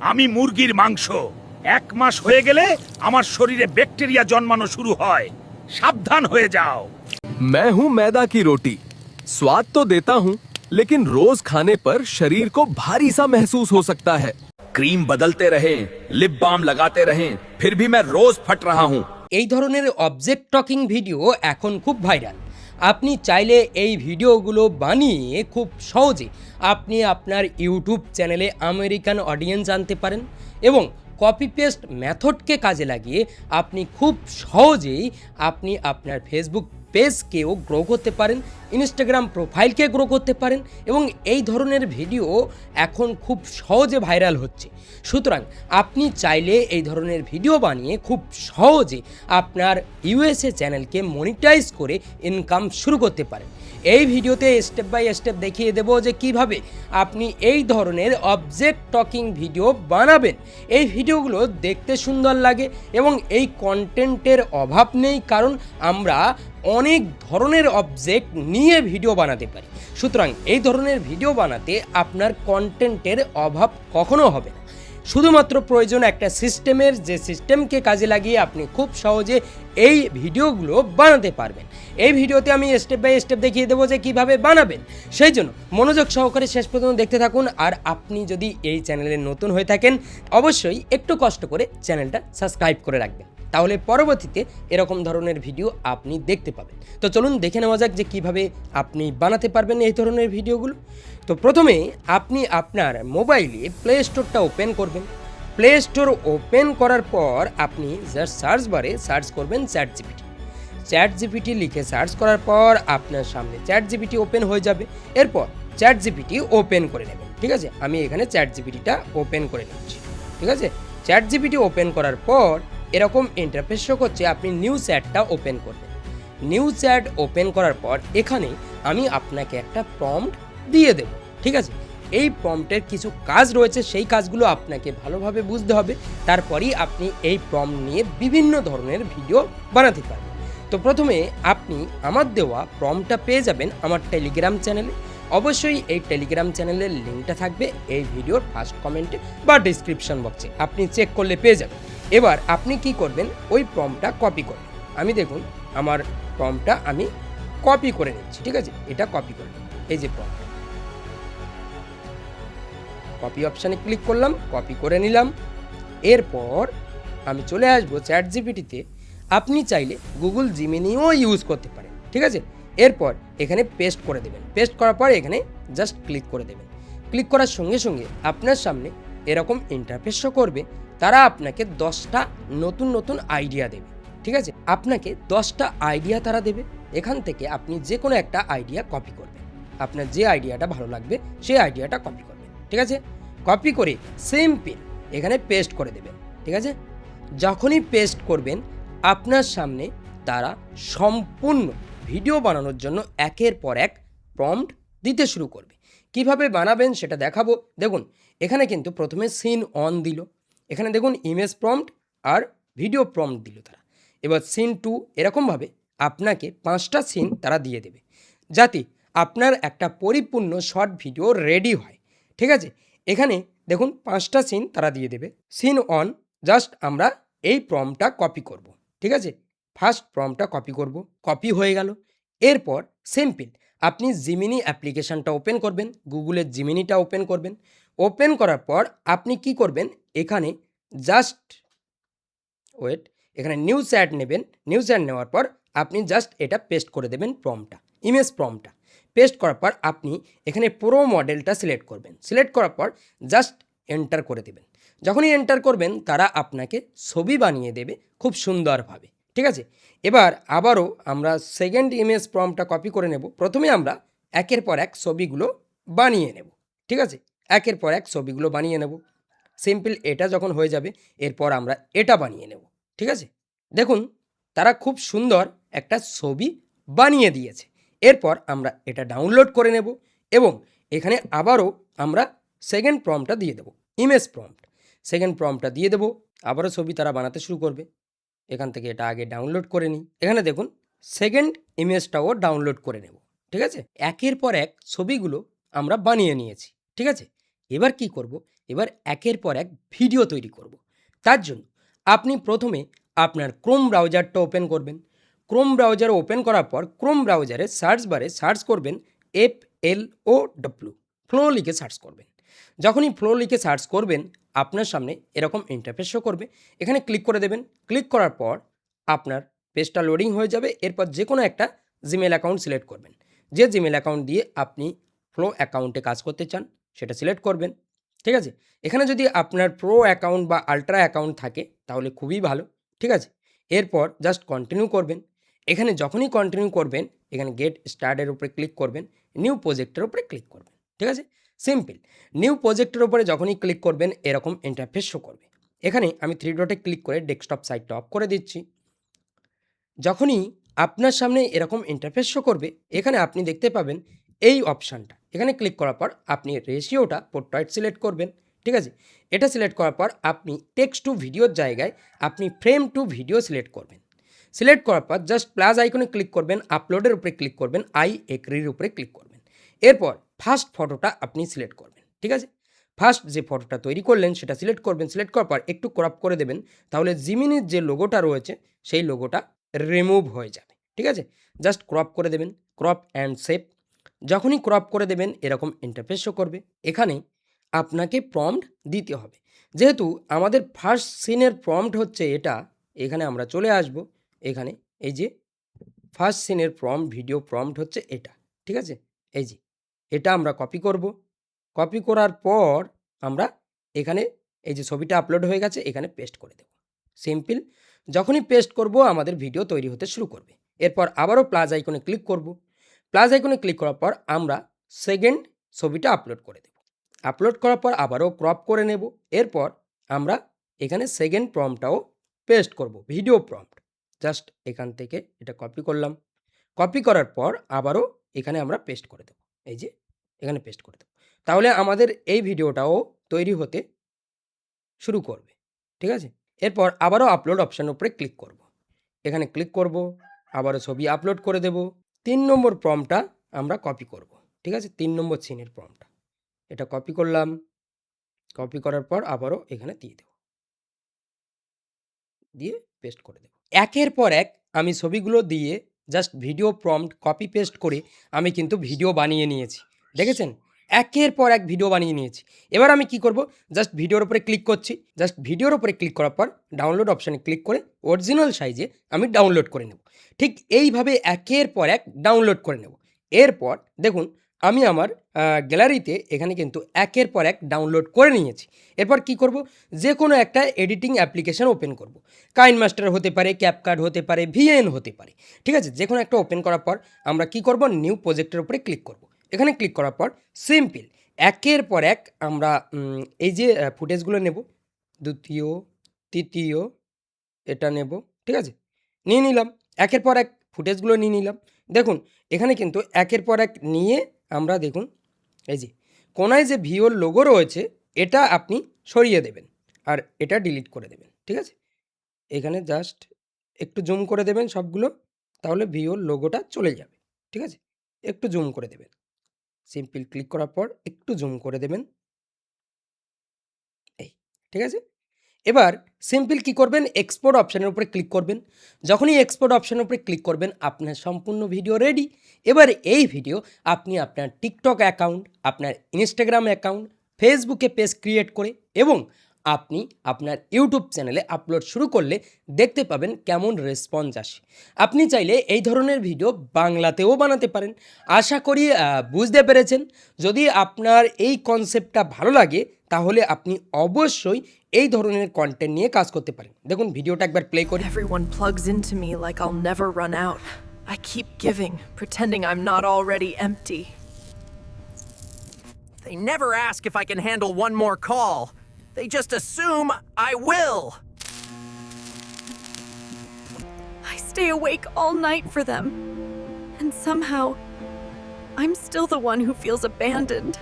আমি মুরগির মাংস এক মাস হয়ে গেলে আমার শরীরে ব্যাকটেরিয়া জন্মানো শুরু হয় সাবধান হয়ে যাও मैं हूं मैदा की रोटी स्वाद तो देता हूं लेकिन रोज खाने पर शरीर को भारी सा महसूस हो सकता है क्रीम बदलते रहें लिप बाम लगाते रहें फिर भी मैं रोज फट रहा हूँ এই ধরনের অবজেক্ট টকিং ভিডিও এখন খুব ভাইরাল আপনি চাইলে এই ভিডিওগুলো বানিয়ে খুব সহজে আপনি আপনার ইউটিউব চ্যানেলে আমেরিকান অডিয়েন্স আনতে পারেন এবং কপি পেস্ট মেথডকে কাজে লাগিয়ে আপনি খুব সহজেই আপনি আপনার ফেসবুক পেজকেও গ্রো করতে পারেন ইনস্টাগ্রাম প্রোফাইলকে গ্রো করতে পারেন এবং এই ধরনের ভিডিও এখন খুব সহজে ভাইরাল হচ্ছে। সুতরাং আপনি চাইলে এই ধরনের ভিডিও বানিয়ে খুব সহজে আপনার ইউএসএ চ্যানেলকে মনিটাইজ করে ইনকাম শুরু করতে পারেন। এই ভিডিওতে স্টেপ বাই স্টেপ দেখিয়ে দেবো যে কীভাবে আপনি এই ধরনের অবজেক্ট টকিং ভিডিও বানাবেন। এই ভিডিওগুলো দেখতে সুন্দর লাগে এবং এই কন্টেন্টের অভাব নেই, কারণ আমরা অনেক ধরনের অবজেক্ট নিয়ে ভিডিও বানাতে পারি। সুতরাং এই ধরনের ভিডিও বানাতে আপনার কন্টেন্টের অভাব কখনো হবে না। শুধুমাত্র প্রয়োজন একটা সিস্টেমের যে সিস্টেমকে কাজে লাগিয়ে আপনি খুব সহজে এই ভিডিওগুলো বানাতে পারবেন। এই ভিডিওতে আমি স্টেপ বাই স্টেপ দেখিয়ে দেবো যে কীভাবে বানাবেন। সেই জন্য মনোযোগ সহকারে শেষ পর্যন্ত দেখতে থাকুন। আর আপনি যদি এই চ্যানেলে নতুন হয়ে থাকেন, অবশ্যই একটু কষ্ট করে চ্যানেলটা সাবস্ক্রাইব করে রাখবেন। তাহলে পরবর্তীতে এরকম ধরনের ভিডিও আপনি দেখতে পাবেন। তো চলুন দেখে নেওয়া যাক যে কীভাবে আপনি বানাতে পারবেন এই ধরনের ভিডিওগুলো। তো প্রথমে আপনি আপনার মোবাইলে প্লে স্টোরটা ওপেন করবেন। প্লে স্টোর ওপেন করার পর আপনি জাস্ট সার্চ বারে সার্চ করবেন চ্যাট জিপিটি চ্যাট জিপিটি লিখে সার্চ করার পর আপনার সামনে চ্যাট জিপিটি ওপেন হয়ে যাবে। এরপর চ্যাট জিপিটি ওপেন করে নেবেন। ঠিক আছে? আমি এখানে চ্যাট জিপিটিটা ওপেন করে নিচ্ছি। ঠিক আছে? চ্যাট জিপিটি ওপেন করার পর এরকম ইন্টারফেস শো করছে, আপনি নিউ চ্যাটটা ওপেন করবেন। নিউ চ্যাট ওপেন করার পর এখানে আমি আপনাকে একটা প্রম্পট দিয়ে দেব, ঠিক আছে? এই প্রম্পটের কিছু কাজ রয়েছে, সেই কাজগুলো আপনাকে ভালোভাবে বুঝতে হবে। তারপরেই আপনি এই প্রম্পট নিয়ে বিভিন্ন ধরনের ভিডিও বানাতে পারবেন তো প্রথমে আপনি আমার দেওয়া প্রম্পটটা পেয়ে যাবেন আমার টেলিগ্রাম চ্যানেলে অবশ্যই এই টেলিগ্রাম চ্যানেলের লিঙ্কটা থাকবে এই ভিডিওর ফার্স্ট কমেন্টে বা ডিসক্রিপশন বক্সে আপনি চেক করলে পেয়ে যাবেন। এবার আপনি কি করবেন? ওই প্রম্পটটা কপি করবেন আমি দেখুন, আমার প্রম্পটটা আমি কপি করে নিচ্ছি, ঠিক আছে? এটা কপি করে এই যে প্রম্পট কপি অপশানে ক্লিক করলাম কপি করে নিলাম। এরপর আমি চলে আসব চ্যাট জিপিটিতে আপনি চাইলে গুগল জিমিনিও ইউজ করতে পারেন, ঠিক আছে? এরপর এখানে পেস্ট করে দেবেন। পেস্ট করার পর এখানে জাস্ট ক্লিক করে দেবেন। ক্লিক করার সঙ্গে সঙ্গে আপনার সামনে এরকম ইন্টারফেস শো করবে। তারা আপনাকে দশটা নতুন নতুন আইডিয়া দেবে, ঠিক আছে? আপনাকে দশটা আইডিয়া তারা দেবে, এখান থেকে আপনি যে কোনো একটা আইডিয়া কপি করবেন। আপনার যে আইডিয়াটা ভালো লাগবে, সেই আইডিয়াটা কপি করবেন, ঠিক আছে? কপি করে সেম পিন এখানে পেস্ট করে দেবেন, ঠিক আছে? যখনই পেস্ট করবেন, আপনার সামনে তারা সম্পূর্ণ ভিডিও বানানোর জন্য একের পর এক প্রম্পট দিতে শুরু করবে। কীভাবে বানাবেন সেটা দেখাবো। দেখুন, এখানে কিন্তু প্রথমে সিন অন দিল। এখানে দেখুন ইমেজ প্রম্পট আর ভিডিও প্রম্পট দিল তারা। এবার সিন টু এরকমভাবে আপনাকে পাঁচটা সিন তারা দিয়ে দেবে। যাতে আপনার একটা পরিপূর্ণ শর্ট ভিডিও রেডি হয়। ঠিক আছে? এখানে দেখুন পাঁচটা সিন তারা দিয়ে দেবে। সিন অন জাস্ট আমরা এই প্রমটা কপি করব। ঠিক আছে? ফার্স্ট প্রমটা কপি করব। কপি হয়ে গেল। এরপর সিম্পল আপনি জিমিনি অ্যাপ্লিকেশনটা ওপেন করবেন। গুগলের জিমিনিটা ওপেন করবেন। ওপেন করার পর আপনি কি করবেন? এখানে জাস্ট ওয়েট এখানে নিউজ অ্যাড নেবেন নিউজ অ্যাড নেওয়ার পর আপনি জাস্ট এটা পেস্ট করে দেবেন প্রমটা ইমেজ প্রমটা পেস্ট করার পর আপনি এখানে পুরো মডেলটা সিলেক্ট করবেন। সিলেক্ট করার পর জাস্ট এন্টার করে দেবেন। যখনই এন্টার করবেন, তারা আপনাকে ছবি বানিয়ে দেবে খুব সুন্দরভাবে, ঠিক আছে? এবার আবারও আমরা সেকেন্ড ইমেজ প্রমটা কপি করে নেব। প্রথমে আমরা একের পর এক ছবিগুলো বানিয়ে নেব, ঠিক আছে? একের পর এক ছবিগুলো বানিয়ে নেব। সিম্পল এটা যখন হয়ে যাবে, এরপর আমরা এটা বানিয়ে নেব, ঠিক আছে? দেখুন, তারা খুব সুন্দর একটা ছবি বানিয়ে দিয়েছে। এরপর আমরা এটা ডাউনলোড করে নেব এবং এখানে আবারও আমরা সেকেন্ড প্রমটা দিয়ে দেবো ইমেজ প্রম্পট সেকেন্ড প্রমটা দিয়ে দেবো, আবারও ছবি তারা বানাতে শুরু করবে। এখান থেকে এটা আগে ডাউনলোড করে নিই। এখানে দেখুন সেকেন্ড ইমেজটাও ডাউনলোড করে নেব, ঠিক আছে? একের পর এক ছবিগুলো আমরা বানিয়ে নিয়েছি, ঠিক আছে? এবার কি করব? এবার একের পর এক ভিডিও তৈরি করব। তার জন্য আপনি প্রথমে আপনার ক্রোম ব্রাউজারটা ওপেন করবেন। ক্রোম ব্রাউজার ওপেন করার পর ক্রোম ব্রাউজারে সার্চ বারে সার্চ করবেন F L O W flow লিখে সার্চ করবেন। যখনই ফ্লো লিখে সার্চ করবেন, আপনার সামনে এরকম ইন্টারফেস করবে। এখানে ক্লিক করে দেবেন। ক্লিক করার পর আপনার পেজটা লোডিং হয়ে যাবে। এরপর যে কোনো একটা জিমেল অ্যাকাউন্ট সিলেক্ট করবেন। যে জিমেল অ্যাকাউন্ট দিয়ে আপনি ফ্লো অ্যাকাউন্টে কাজ করতে চান সেটা সিলেক্ট করবেন। ঠিক আছে? এখানে যদি আপনার প্রো অ্যাকাউন্ট বা আলট্রা অ্যাকাউন্ট থাকে, তাহলে খুবই ভালো। ঠিক আছে? এরপর জাস্ট কন্টিনিউ করবেন। এখানে যখনই কন্টিনিউ করবেন, এখানে গেট স্টার্টের উপরে ক্লিক করবেন নিউ প্রজেক্টের উপরে ক্লিক করবেন। ঠিক আছে? সিম্পল নিউ প্রজেক্টের উপরে যখনই ক্লিক করবেন, এরকম ইন্টারফেস শো করবে। এখানে আমি থ্রি ডটে ক্লিক করে ডেস্কটপ সাইটটা অফ করে দিচ্ছি। যখনই আপনার সামনে এরকম ইন্টারফেস শো করবে, এখানে আপনি দেখতে পাবেন এই অপশানটা। এখানে ক্লিক করার পর আপনি রেশিওটা পোর্ট্রয়েট সিলেক্ট করবেন, ঠিক আছে? এটা সিলেক্ট করার পর আপনি টেক্সট টু ভিডিওর জায়গায় আপনি ফ্রেম টু ভিডিও সিলেক্ট করবেন। সিলেক্ট করার পর জাস্ট প্লাস আইকনে ক্লিক করবেন আপলোডের উপরে ক্লিক করবেন আই এক্রির উপরে ক্লিক করবেন। এরপর ফার্স্ট ফটোটা আপনি সিলেক্ট করবেন, ঠিক আছে? ফার্স্ট যে ফটোটা তৈরি করলেন সেটা সিলেক্ট করবেন। সিলেক্ট করার পর একটু ক্রপ করে দেবেন, তাহলে জিমিনির যে লোগোটা রয়েছে, সেই লোগোটা রিমুভ হয়ে যাবে, ঠিক আছে? জাস্ট ক্রপ করে দেবেন ক্রপ অ্যান্ড সেভ যখনই ক্রপ করে দেবেন, এরকম ইন্টারফেস শো করবে। এখানে আপনাকে প্রম্পট দিতে হবে। যেহেতু আমাদের ফার্স্ট সিনের প্রম্পট হচ্ছে এটা, এখানে আমরা চলে আসব। এখানে এই যে ফার্স্ট সিনের প্রম্পট ভিডিও প্রম্পট হচ্ছে এটা, ঠিক আছে? এই যে, এটা আমরা কপি করব। কপি করার পর আমরা এখানে এই যে ছবিটা আপলোড হয়ে গেছে, এখানে পেস্ট করে দেব। সিম্পল যখনই পেস্ট করব, আমাদের ভিডিও তৈরি হতে শুরু করবে। এরপর আবারও প্লাস আইকনে ক্লিক করব। প্লাস আইকনে ক্লিক করার পর আমরা সেকেন্ড ছবিটা আপলোড করে দেব। আপলোড করার পর আবারও ক্রপ করে নেব। এরপর আমরা এখানে সেকেন্ড প্রম্পটাও পেস্ট করব ভিডিও প্রম্পট জাস্ট এখান থেকে এটা কপি করলাম। কপি করার পর আবারও এখানে আমরা পেস্ট করে দেব। এই যে, এখানে পেস্ট করে দেব। তাহলে আমাদের এই ভিডিওটাও তৈরি হতে শুরু করবে। ঠিক আছে? এরপর আবারও আপলোড অপশানের উপরে ক্লিক করব। এখানে ক্লিক করব, আবারও ছবি আপলোড করে দেব। তিন নম্বর প্রমটা আমরা কপি করব, ঠিক আছে? তিন নম্বর চিনের প্রমটা এটা কপি করলাম কপি করার পর আবারও এখানে দিয়ে দেব। দিয়ে পেস্ট করে দেব। একের পর এক আমি ছবিগুলো দিয়ে just video prompt copy paste করে আমি কিন্তু ভিডিও বানিয়ে নিয়েছি, দেখেছেন? একের পর এক ভিডিও বানিয়ে নিয়েছি। এবার আমি কি করব? জাস্ট ভিডিওর উপরে ক্লিক করছি। জাস্ট ভিডিওর উপরে ক্লিক করার পর ডাউনলোড অপশানে ক্লিক করে অরিজিনাল সাইজে আমি ডাউনলোড করে নেব। ঠিক এইভাবে একের পর এক ডাউনলোড করে নেব। এরপর দেখুন, আমি আমার গ্যালারিতে এখানে কিন্তু একের পর এক ডাউনলোড করে নিয়েছি। এরপর কি করব? যে কোনো একটা এডিটিং অ্যাপ্লিকেশন ওপেন করব। কাইন মাস্টার হতে পারে ক্যাপকার্ড হতে পারে ভিএন হতে পারে। ঠিক আছে? যে কোনো একটা ওপেন করার পর আমরা কি করব? নিউ প্রজেক্টের উপরে ক্লিক করব। এখানে ক্লিক করার পর সিম্পল একের পর এক আমরা এই যে ফুটেজগুলো নেব, দ্বিতীয়, তৃতীয়, এটা নেব, ঠিক আছে? নিয়ে নিলাম, একের পর এক ফুটেজগুলো নিয়ে নিলাম। দেখুন, এখানে কিন্তু একের পর এক নিয়ে আমরা দেখুন, এই যে, কোনায় যে ভিওর লোগো রয়েছে, এটা আপনি সরিয়ে দেবেন আর এটা ডিলিট করে দেবেন, ঠিক আছে? এখানে জাস্ট একটু জুম করে দেবেন সবগুলো, তাহলে ভিওর লোগোটা চলে যাবে, ঠিক আছে? একটু জুম করে দেবেন। সিম্পল ক্লিক করার পর একটু জুম করে দেবেন। এই, ঠিক আছে? এবার সিম্পল কি করবেন? এক্সপোর্ট অপশানের উপরে ক্লিক করবেন। যখনই এক্সপোর্ট অপশানের উপরে ক্লিক করবেন, আপনার সম্পূর্ণ ভিডিও রেডি এবার এই ভিডিও আপনি আপনার টিকটক অ্যাকাউন্ট আপনার ইনস্টাগ্রাম অ্যাকাউন্ট ফেসবুকে পেজ ক্রিয়েট করে এবং আপনি আপনার ইউটিউব চ্যানেলে আপলোড শুরু করলে দেখতে পাবেন কেমন রেসপন্স আসে আপনি চাইলে এই ধরনের ভিডিও বাংলাতেও বানাতে পারেন আশা করি বুঝতে পেরেছেন যদি আপনার এই কনসেপ্টটা ভালো লাগে তাহলে আপনি অবশ্যই এই ধরনের কন্টেন্ট নিয়ে কাজ করতে পারেন দেখুন ভিডিওটা একবার প্লে করি Everyone plugs into me like I'll never run out. I keep giving, pretending I'm not already empty. They never ask if I can handle one more call. They just assume I will. I stay awake all night for them. And somehow, I'm still the one who feels abandoned.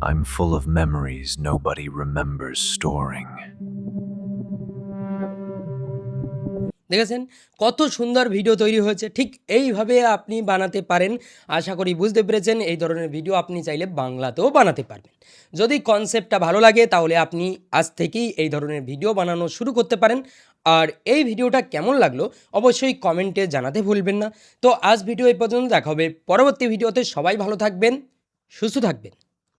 I'm full of memories nobody remembers storing. দেখেছেন? কত সুন্দর video তৈরি হয়েছে। ঠিক এইভাবে আপনি বানাতে পারেন। আশা করি বুঝতে পেরেছেন, এই ধরনের ভিডিও আপনি চাইলে বাংলাতেও বানাতে পারবেন। যদি কনসেপ্টটা ভালো লাগে, তাহলে আপনি আজ থেকেই এই ধরনের ভিডিও বানানো শুরু করতে পারেন। আর এই ভিডিওটা কেমন লাগল, অবশ্যই কমেন্টে জানাতে ভুলবেন না। তো আজ ভিডিও এই পর্যন্ত, দেখা হবে পরবর্তী ভিডিওতে সবাই ভালো থাকবেন, সুস্থ থাকবেন।